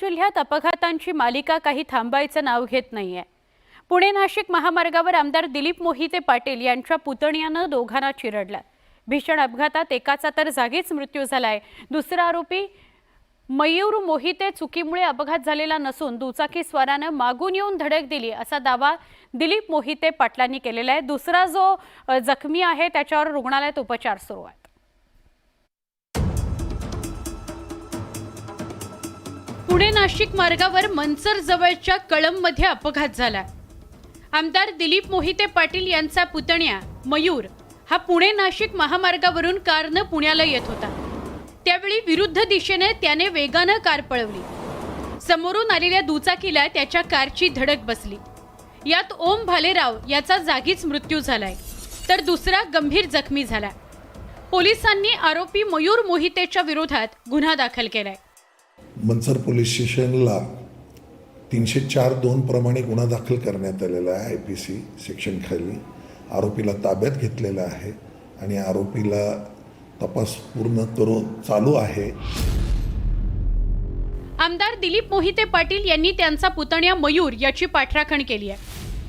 जिल्ह्यात अपघातांची मालिका काही थांबायचं नाव घेत नाहीये. पुणे नाशिक महामार्गावर आमदार दिलीप मोहिते पाटील यांच्या पुतण्यानं दोघांना चिरडला. भीषण अपघातात एकाचा तर जागीच मृत्यू झालाय. दुसरा आरोपी मयूर मोहिते चुकीमुळे अपघात झालेला नसून दुचाकी स्वारानं मागून येऊन धडक दिली असा दावा दिलीप मोहिते पाटलांनी केलेला आहे. दुसरा जो जखमी आहे त्याच्यावर रुग्णालयात उपचार सुरू आहे. पुणे नाशिक मार्गावर मनसर जवळच्या कळंबमध्ये अपघात झाला आमदार दिलीप मोहिते पाटील यांचा पुतण्या मयूर हा पुणे नाशिक महामार्गावरून कारनं पुण्याला येत होता. त्यावेळी विरुद्ध दिशेने त्याने वेगानं कार पळवली. समोरून आलेल्या दुचाकीला त्याच्या कारची धडक बसली. यात ओम भालेराव याचा जागीच मृत्यू झालाय तर दुसरा गंभीर जखमी झाला पोलिसांनी आरोपी मयूर मोहितेच्या विरोधात गुन्हा दाखल केलाय. मनसर पोलीस स्टेशनला तीनशे चार दोन प्रमाणे गुन्हा दाखल करण्यात आलेला आहे आय पी सी सेक्शनखाली. आरोपीला ताब्यात घेतलेला आहे आणि आरोपीला तपास पूर्ण करून चालू आहे. आमदार दिलीप मोहिते पाटील यांनी त्यांचा पुतण्या मयूर याची पाठराखण केली आहे.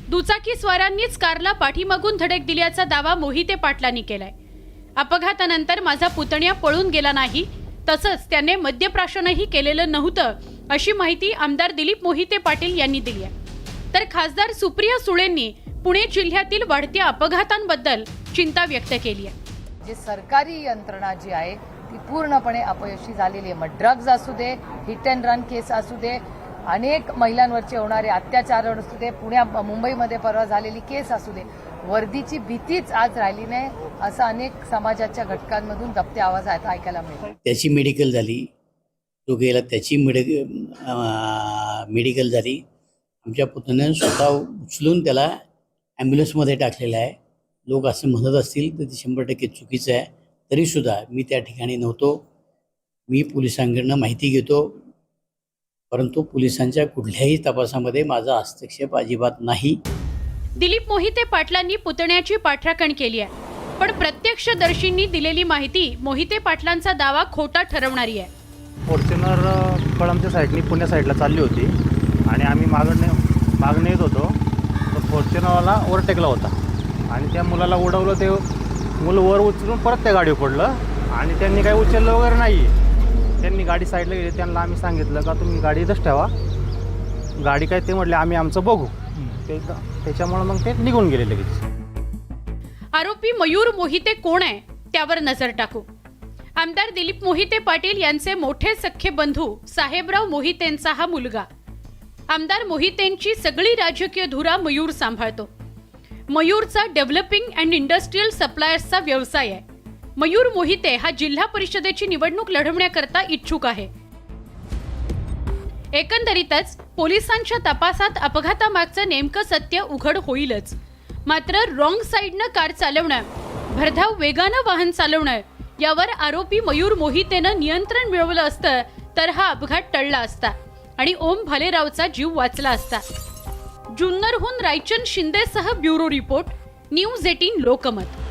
दुचाकी स्वारांनीच कारला पाठीमागून धडक दिल्याचा दावा मोहिते पाटलांनी केलाय. अपघातानंतर माझा पुतण्या पळून गेला नाही तसंच त्याने मद्यप्राशनही केलेलं नव्हतं अशी माहिती आमदार दिलीप मोहिते पाटील यांनी दिली आहे. तर खासदार सुप्रिया सुळेंनी पुणे जिल्ह्यातील वाढत्या अपघातांबद्दल चिंता व्यक्त केली आहे. जे सरकारी यंत्रणा जी आहे ती पूर्णपणे अपयशी झालेली आहे. मग ड्रग्ज असू दे हिट अँड रन केस असू दे अनेक महिलांवरचे होणारे अत्याचार असू दे पुण्या मुंबईमध्ये परवा झालेली केस असू दे. वर्दीची भीतीच आज राहिली नाही असं अनेक समाजाच्या घटकांमधून दबते आवाज आहेत ऐकायला मिळतात त्याची मेडिकल झाली. तो गेला त्याची मेडिक मेडिकल झाली. आमच्या पुतण्यानं स्वतः उचलून त्याला ॲम्ब्युलन्समध्ये टाकलेलं आहे. लोक असं म्हणत असतील तर ते शंभर टक्के चुकीचं आहे. तरीसुद्धा मी त्या ठिकाणी नव्हतो. मी पोलिसांकडनं माहिती घेतो. परंतु पोलिसांच्या कुठल्याही तपासामध्ये माझा हस्तक्षेप अजिबात नाही. दिलीप मोहिते पाटलांनी पुतण्याची पाठराखण केली आहे. पण प्रत्यक्षदर्शींनी दिलेली माहिती मोहिते पाटलांचा दावा खोटा ठरवणारी आहे. फॉर्च्युनर कळमच्या साईडनी पुण्या साईडला चालली होती. आणि आम्ही मागणे मागणे येत होतो. तर फॉर्च्युनरवाला ओव्हरटेकला होता. आणि त्या मुलाला उडवलं ते मुलं वर उचलून परत त्या गाडीवर पडलं. आणि त्यांनी काही उचललं वगैरे नाही. त्यांनी गाडी साईडला गेली त्यांना आम्ही सांगितलं का तुम्ही गाडी इथंच ठेवा. गाडी काय ते म्हटले आम्ही आमचं बघू. ते मग ते निघून गेले लगेच. आरोपी मयूर मोहिते कोण आहे त्यावर नजर टाकू. आमदार दिलीप मोहिते पाटील यांचे मोठे सख्खे बंधू साहेबराव मोहितेंचा हा मुलगा. आमदार मोहितेंची सगळी राजकीय धुरा मयूर सांभाळतो. मयूरचा डेव्हलपिंग अँड इंडस्ट्रीयल सप्लायर्सचा व्यवसाय आहे. मयूर मोहिते हा जिल्हा परिषदेची निवडणूक लढवण्याकरता इच्छुक आहे. एकंदरीतच पोलिसांच्या तपासात अपघातामागचं नेमकं सत्य उघड होईलच. मात्र रॉंग साईडनं कार चालवणं भरधाव वेगानं वाहन चालवणं यावर आरोपी मयूर मोहितेनं नियंत्रण मिळवलं असतं तर हा अपघात टळला असता आणि ओम भालेरावचा जीव वाचला असता. जुन्नरहून Raichand शिंदेसह bureau report news eighteen Lokmat.